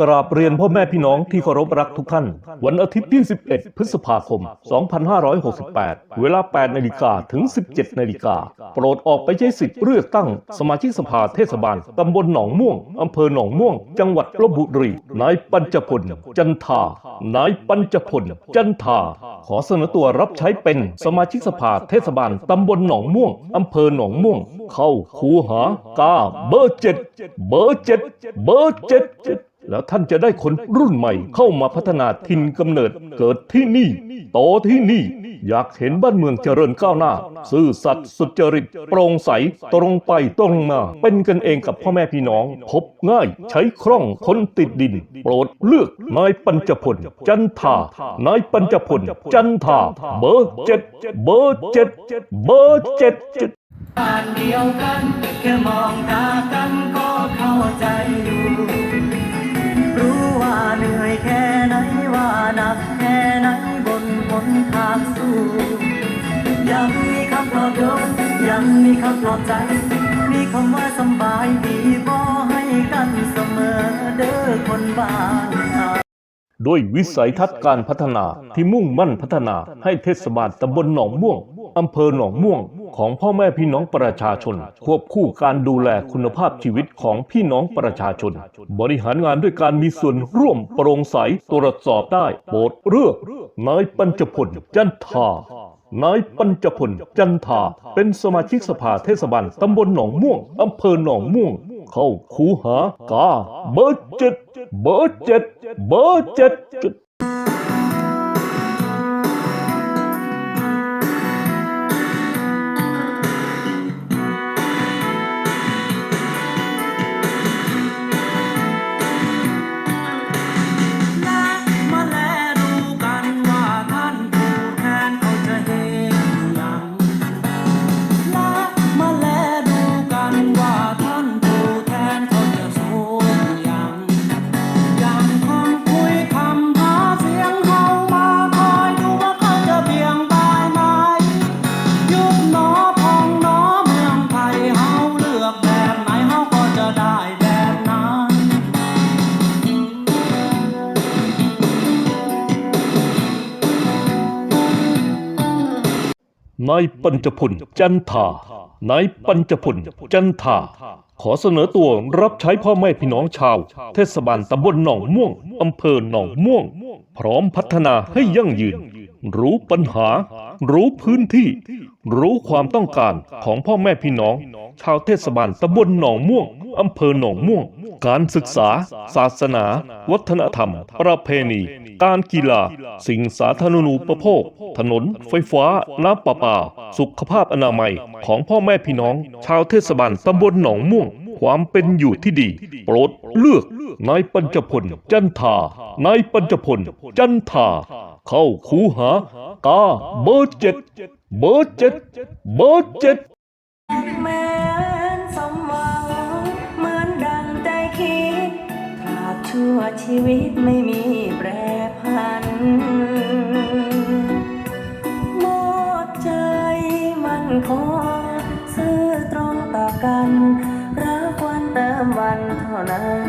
กราบเรียนพ่อแม่พี่น้องที่เคารพรักทุกท่าน วันอาทิตย์ที่ 11 พฤษภาคม 2568 เวลา 8 นาฬิกาถึง 17 นาฬิกา โปรดออกไปใช้สิทธิ์เลือกตั้ง สมาชิกสภาเทศบาล ตำบลหนองม่วง อำเภอหนองม่วง จังหวัดลบบุรี นายปัญจพล จันทา นายปัญจพล จันทา ขอเสนอตัวรับใช้เป็นสมาชิกสภาเทศบาล ตำบลหนองม่วง อำเภอหนองม่วง เข้าคูหากาเบอร์เจ็ดเบอร์เจ็ดเบอร์เจ็ด แล้วท่านจะได้คนรุ่นใหม่เข้ามาพัฒนาถิ่นกำเนิดเกิดที่นี่โตที่นี่ อยากเห็นบ้านเมืองเจริญก้าวหน้า ซื่อสัตย์สุจริตโปร่งใสตรงไปตรงมา เป็นกันเองกับพ่อแม่พี่น้อง พบง่ายใช้คล่องคนติดดิน โปรดเลือกนายปัญจพล จันทานายปัญจพล จันทาเบอร์เจ็ดเบอร์เจ็ดเบอร์เจ็ดบ้านเดียวกันแค่มองตากัน มีคำปลอบใจ มีคำว่าสบายดีบอให้กันเสมอเด้อคนบ้านด้วยวิสัยทัศน์การพัฒนาที่มุ่งมั่นพัฒนาให้เทศบาลตำบลหนองม่วงอำเภอหนองม่วง ของพ่อแม่พี่น้องประชาชน ควบคู่การดูแลคุณภาพชีวิตของพี่น้องประชาชน บริหารงานด้วยการมีส่วนร่วมโปร่งใสตรวจสอบได้โปรดเลือกนายปัญจพลจันทา นายปัญจพลจันทาเป็นสมาชิกสภาเทศบาลตำบลหนองม่วงอำเภอหนองม่วง เข้าคูหากาเบอร์เจ็ดเบอร์เจ็ดเบอร์เจ็ด นายปัญจพลจันทานายปัญจพลจันทา ขอเสนอตัวรับใช้พ่อแม่พี่น้องชาว เทศบาลตำบลหนองม่วงอำเภอหนองม่วง พร้อมพัฒนาให้ยั่งยืน รู้ปัญหา รู้พื้นที่ รู้ความต้องการของพ่อแม่พี่น้อง ชาวเทศบาลตำบลหนองม่วงอำเภอหนองม่วง การศึกษา ศาสนา วัฒนธรรม ประเพณี การกีฬา สิ่งสาธารณูปโภค ถนน ไฟฟ้า น้ำประปา สุขภาพอนามัย ของพ่อแม่พี่น้อง ชาวเทศบาลตำบลหนองม่วง ความเป็นอยู่ที่ดี โปรดเลือกนายปัญจพล จันทานายปัญจพล จันทา เข้าคูหากาเบอร์เจ็ดเบอร์เจ็ดเบอร์เจ็ด ชั่วชีวิตไม่มีแปรพันหมดใจมันคงซื่อตรงต่อกัน รักวันเติมวันเท่านั้น